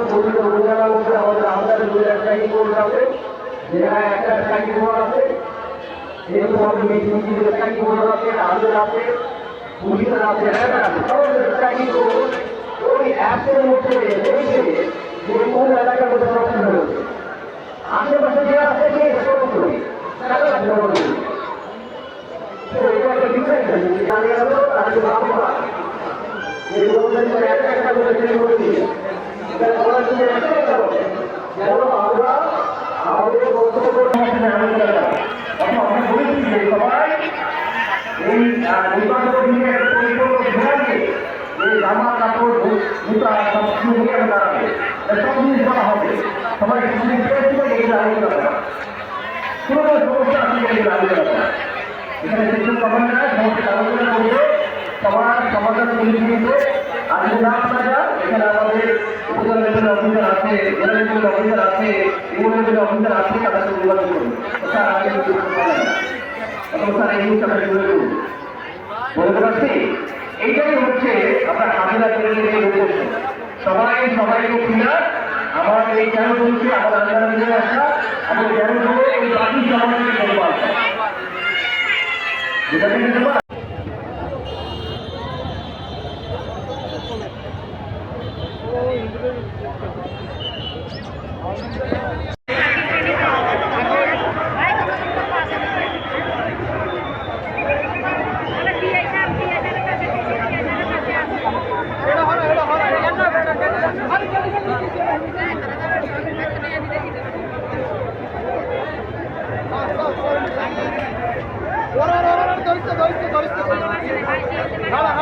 উপজেলার মধ্যে আমাদের আমাদের দুই স্ট্রাইক বোর্ড আছে যেখানে একটা স্ট্রাইক বোর্ড আছে। এরকম আমাদের মিটিং স্ট্রাইক বোর্ড আছে হ্যাঁ আছে সব স্ট্রাইক বোর্ড ওই অ্যাপের মধ্যে দেখে যে কোন এলাকার মধ্যে জামা কাপড় জুতা সব কিছু নিয়ে আমরা দাঁড়াবে সব জিনিস করা হবে সবাই এগুলো আলোচনা করা কোনো সমস্যা আছে এগুলো আলোচনা করা এখানে সমস্ত আলোচনা করবে, সবার সমাধান করে দিয়েছে না পারা এখানে আমাদের উপজেলা আছে জেলা অফিসার আছে ইউনিয়ন লেভেলের অফিসার আছে, তাদের স্যার আমরা বলতে পারছি এইটাই হচ্ছে আমরা হাজিরা করে সবাই সবাইকে আমার এই কেন বলছি আমার আন্দোলন আসা এবং কেন এই বাকি সমাজকে করব আসা যেটা থেকে দেবো ধরিতে ধরিতে ধরিতে